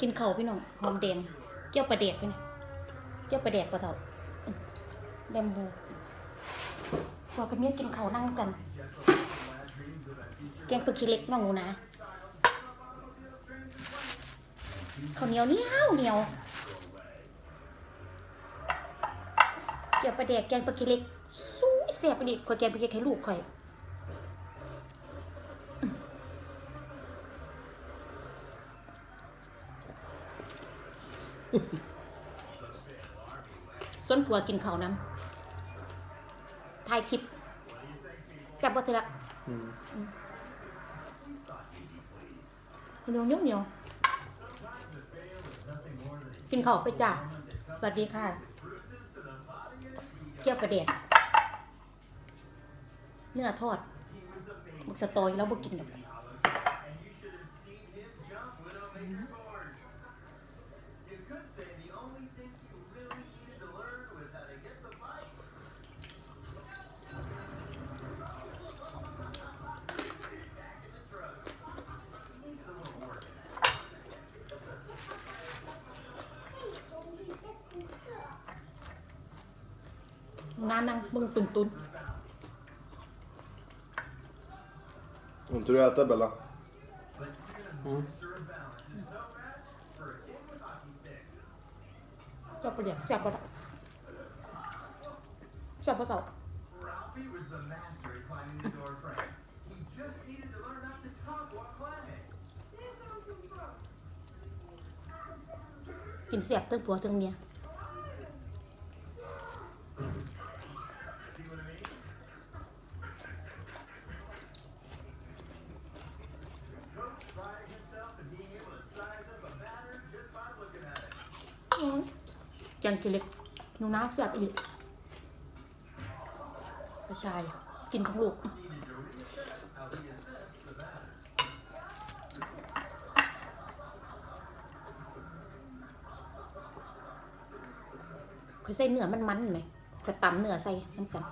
กินข้าวพี่น้องหอมแดงเกี่ยวปลาแดกพี่นี่เกี่ยวปลาแดกปลาเต่าแดมบูพอกับเนี้ยกินข้าวนั่งกัน แกงปลาขี้เล็กน้องหนูนะข้าวเหนียวเหนียวเหนียวเกี่ยวปลาแดกแกงปลาขี้เล็กสู้แซ่บไปดิข่อยแกงปลาขี้เล็กให้ลูกข่อย ส้นผัวกินข้าวน้ำถ่ายคลิปแซ่บบ่เทอละอืมเหนียวเหนียวเหนียวกินข้าวไปจ้าสวัสดีค่ะ เกี่ยวประเด็ดเนื้อทอดมึกสตอยแล้วบ่กินดอก na năng mừng tùn tùn Hon tror du äter Bella? Mm. Ta på det, kör på det. Kör på det. Kính xẹp tới búa thương miệng แกงจืดเล็กนูน้าเสียบอีกกระชายกินของลูกเคยใส่เนื้อมันมันไหมเคยตำเนื้อใส่น้นกัน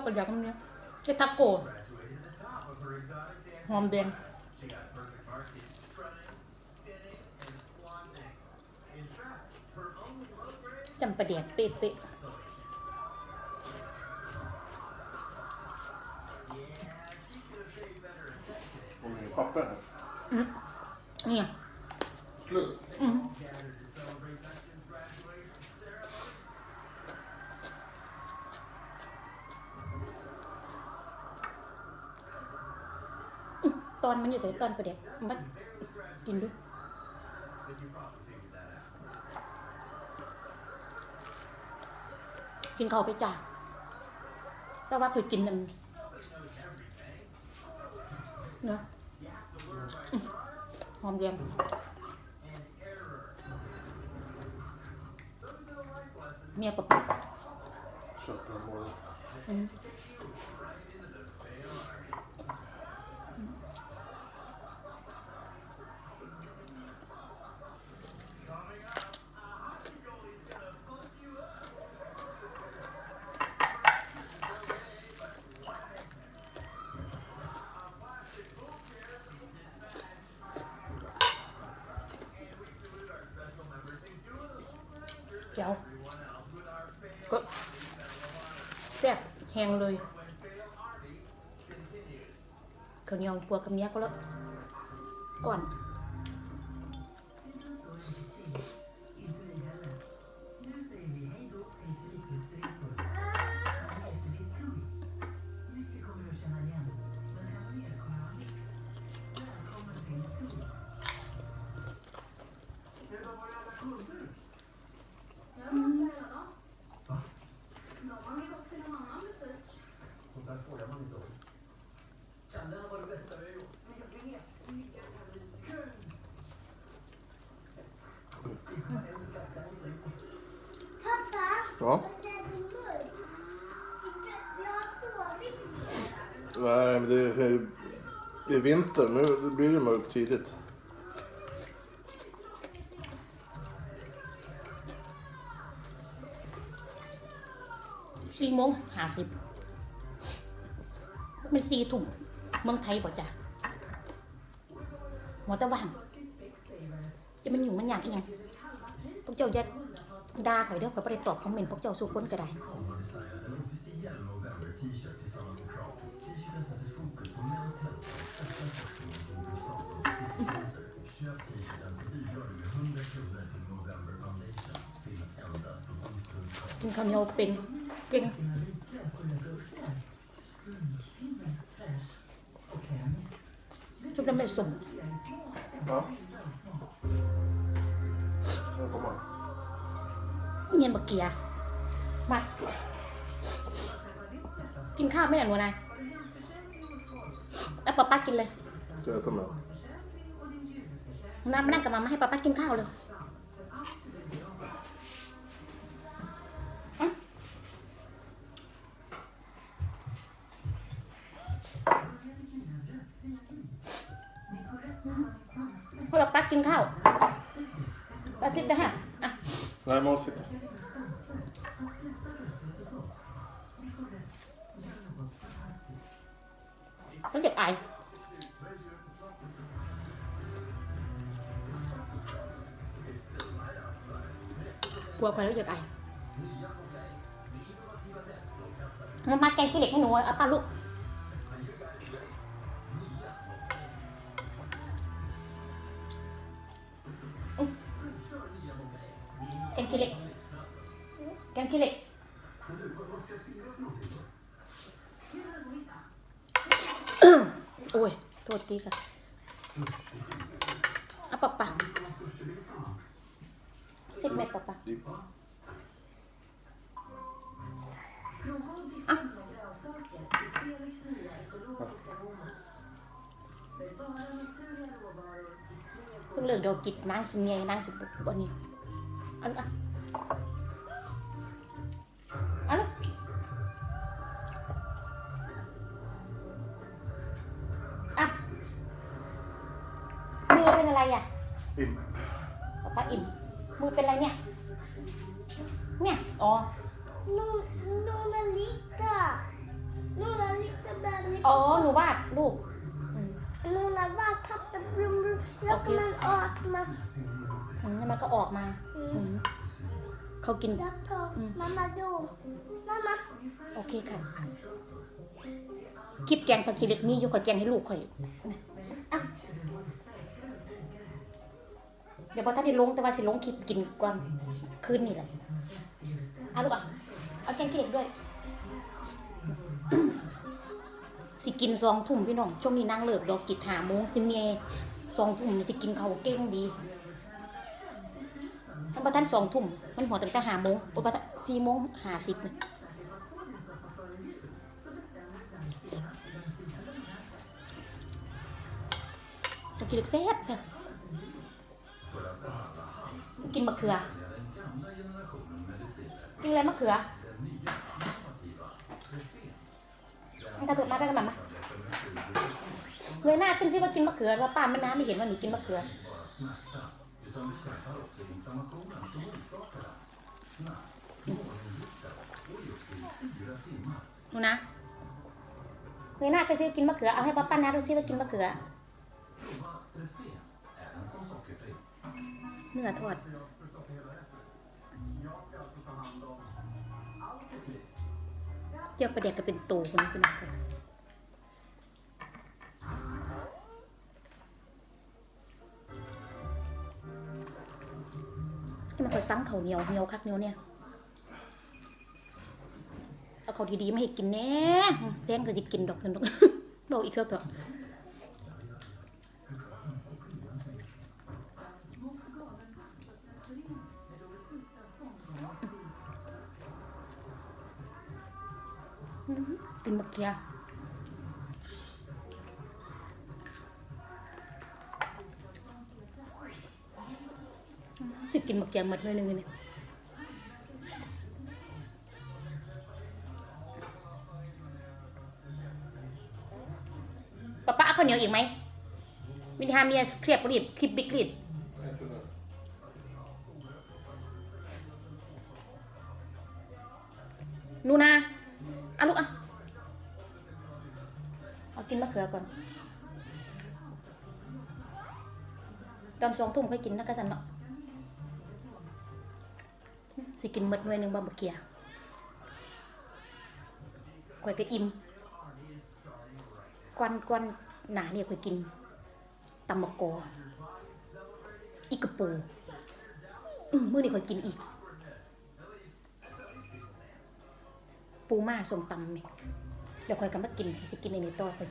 เจ้าประหยัดมันเนี้ยเจ้าทาโก Graduated to the top of her exotic dancing หอมแดง She got perfect marks in strutting, spinning, and flaunting. In fact, her only low grade จำประเดียดเป๊ะ installation. Yeah, she should have paid better attention. Hon är papper här. ๆเนี่ มันอยู่ใส่ตอนประเดียดมันกินด้วย But you probably figured that out. กินข้าวไปจ้าแต่ว่าเพิ่นกินนั่นเนาะอืมหอมแดง And error. Those are the life lessons เมียปะ Köpte en จ้า everyone else with our fail ก็ army medal of honor. แซ่บแห้งเลย When fail army continues. ข้าวเหนียวปัวกับเมียก็แล้วก่อน Nej, men det är Det är vinter, nu blir det mörkt tidigt. สี่โมงห้าสิบมันสี่ทุ่มเมืองไทยบ่จ้ะหัวตะวันจะมันอยู่มันอยากอีหยังพวกเจ้าจะด่าข่อยเด้อข่อยบ่ได้ตอบคอมเมนต์พวกเจ้าสู่คนก็ได้ กินข้าวเหนียวเป็นเก่งชุบน้ำมันสุ่มเงียนบักเกียมากินข้าวไม่ได้หนูนาย แล้วป๊าป้ากินเลย Ska jag äta med? น้ำมานั่งกับมามาให้ป๊าป้ากินข้าวเลยอืมให้ป๊าป้ากินข้าวป้าซิดนะฮะอะ Nej, man sitter. กลัวใครแล้วเด็กอมันมาแกงขี้เหล็กให้หนูเอาป้าลูกแกงขี้เหล็กแกงขี้เหล็กโอ้ย โทษทีค่ะเอาปะปะสิบเม็ดปะปะ Prova att dippa dina grönsaker i Felix nya ekologiska hummus. Med bara naturliga råvaror i tre เพิ่งเลิกเดี๋ยวกินนางสิเมียนางสิบุบนี้เอันอะเอาลูกอะมือเป็นอะไรอะ In. ปะปะอิ่มมือเป็นอะไรเนี่ย เนี่ย อ๋อ Luna lika. Luna lika bär อ๋อ หนูวาดลูกอืม Luna var tappar brum brum. Jag Okej. kommer att öppna. อืมแล้วมันก็ออกมา อืมเขากิน Jag tar. Mm. Mamma då. Mamma. โอเคค่ะ คลิปแกงปลาคีเล็กนี่อยู่กับแกงให้ลูกข่อยนะ เดี๋ยวพอท่านได้ลงแต่ว่าสิลงคลิปกินก่อนคืนนี่แหละเอาลูกอะเอาแกงขี้เหล็กด้วย สิกินสองทุ่มพี่น้องช่วงนี้นั่งเลิกดอกกิจหาโมงสิเมียสองทุ่มสิกินเขาเก่งดีท่านประท่านสองทุ่มมันหัวตั้งแต่หาโมงปประท่านสี่โมงหาสิบนะกินเล็กแซ่บแซ่บ กินมะเขือ กินอะไรมะเขือมันกระเถิบมาได้กันมาเงยหน้าขึ้นสิว่ากินมะเขือว่าป้ามันน้าไม่เห็นว่าหนูกินมะเขือ หนูนะเงยหน้าขึ้นสิว่กินมะเขือ เอาให้ป้าป้าน้าดูสิว่ากินมะเขือ เนื้อทอดเจียวประเด็กก็เป็นตูคนนี้เป็นอะไรที่มันคอยซังเขาเหนียวเหนียวคักเหนียวเนี่ยเอาเขาดีๆไมาให้กินแน่แพงก็จะกินดอกเงินดอกบอกอีกเท่าเถ สิกินมะเขือหมดเลยหนึ่งเลยเนี่ป้าป้าข้าวเหนียวอีกไหมวิธีทำเมียเครียบรีดคลิปบิกรีดนูนาเอาลูกอะเอากินมะเขือก่อนตอนสองทุ่มค่อยกินนะกระสันเนาะ สิกินมดหน่วยหนึ่งบะมะเกียข่อยก็อิ่มกวนกวนหนาเนี่ยข่อยกินตำมะกออีกกระปูอืมมื้อนี้ข่อยกินอีก ปูม่าสมตำเนี่ยเดี๋ยวข่อยก็มากินสิกินในนี้ต่อข่อย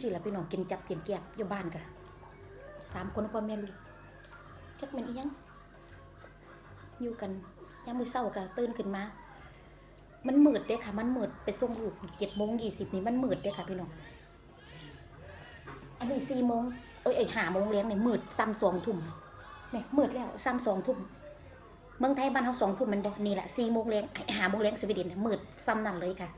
สิล่ะพี่น้องกินจับกินแกบอยู่บ้านกะ สามคนพ่อแม่ลูกจักแม่นอีหยัง อยู่กันยามมือเช้ากะตื่นขึ้นมา มันมืดเด้ค่ะ มันมืดไปส่งลูกเจ็ดโมงยี่สิบนี่มันมืดเด้ค่ะพี่น้องอันนี้สี่โมงเอ้ยไอห้าโมงเลี้ยงเนี่ยมืดซ้ำสองทุ่มเนี่ยมืดแล้วซ้ำสองทุ่มเมืองไทยบ้านเขาสองทุ่มมันบอกนี่แหละสี่โมงแรงไอหาโมงแรงสวีเดนมืดซ้ำนั่นเลยค่ะ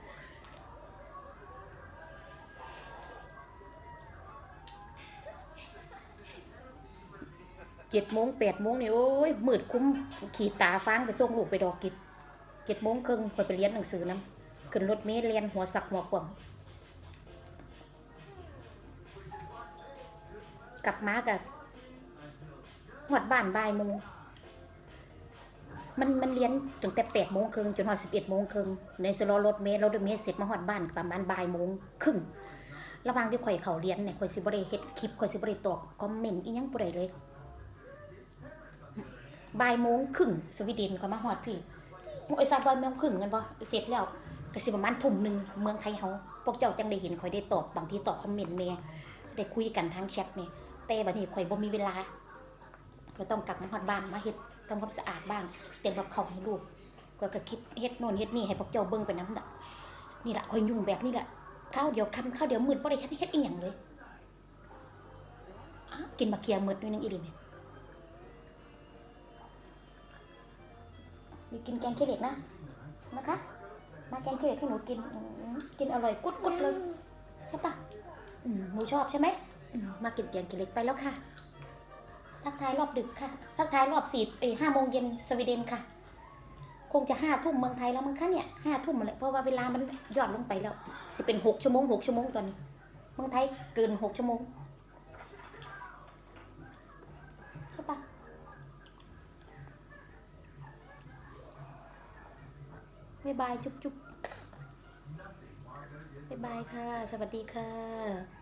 เจ็ดโมงแปดโมงนี่โอ้ยมืดคุ้มขี่ตาฟ้างไปส่งลูกไปดอกกิจเจ็ดโมงครึ่งคอยไปเรียนหนังสือน้ำขึ้นรถเมล์เรียนหัวสักหัวกว่างกลับมากับหอดบ้านบ่ายโมงมันมันเรียนตั้งแต่แปดโมงครึ่งจนหอดสิบเอ็ดโมงครึ่งในสโลรถเมล์รถเมล์เสร็จมาหอดบ้านประมาณบ่ายโมงครึ่งระหว่างที่ข่อยเขาเรียนเนี่ยข่อยสิบ่ได้เฮ็ดคลิปข่อยสิบ่ได้ตอบคอมเมนต์อีหยังบ่ได้เลย บ่ายโมงครึ่งสวีเดนก็มาฮอดพี่โอ้ซาบ่ายโมงครึ่งกันบ่เสร็จแล้วก็สิประมาณทุ่มหนึงเมืองไทยเฮาพวกเจ้าจังได้เห็นข่อยได้ตอบบางทีตอบคอมเมนต์แหน่ได้คุยกันทางแชทนี่แต่บัดนี้ข่อยบ่มีเวลาก็ต้องกลับมาฮอดบ้านมาเฮ็ดทำความสะอาดบ้านเตรียมกับเขาให้ลูกก็ก็คิดเฮ็ดโน่นเฮ็ดนี่ให้พวกเจ้าเบิ่งไปน้ำดักนี่แหละคอยยุ่งแบบนี้แหละข้าวเดียวคำข้าวเดียวมืดบ่ได้เฮ็ดเฮ็ดอีหยังเลยกินมาเคียมืดด้วยนึงอีหลีแม่ มีกินแกงขี้เหล็กนะนะคะ มาแกงขี้เหล็กให้หนูกินกินอร่อยกุดกุดเลยใช่ปะมหนูชอบใช่ไหมมากินแกงขี้เหล็กไปแล้วค่ะทักทายรอบดึกค่ะทักทายรอบสี่ห้าโมงเย็นสวีเดนค่ะ คงจะห้าทุ่มเมืองไทยแล้วมั้งคะเนี่ยห้าทุ่มเลยเพราะว่าเวลามันยอนลงไปแล้วสิเป็นหกชั่วโมงหกชั่วโมงตอนนี้เมืองไทยเกินหกชั่วโมงใช่ปะ บ๊ายบายจุ๊บจุ๊บบ๊ายบายค่ะ สวัสดีค่ะ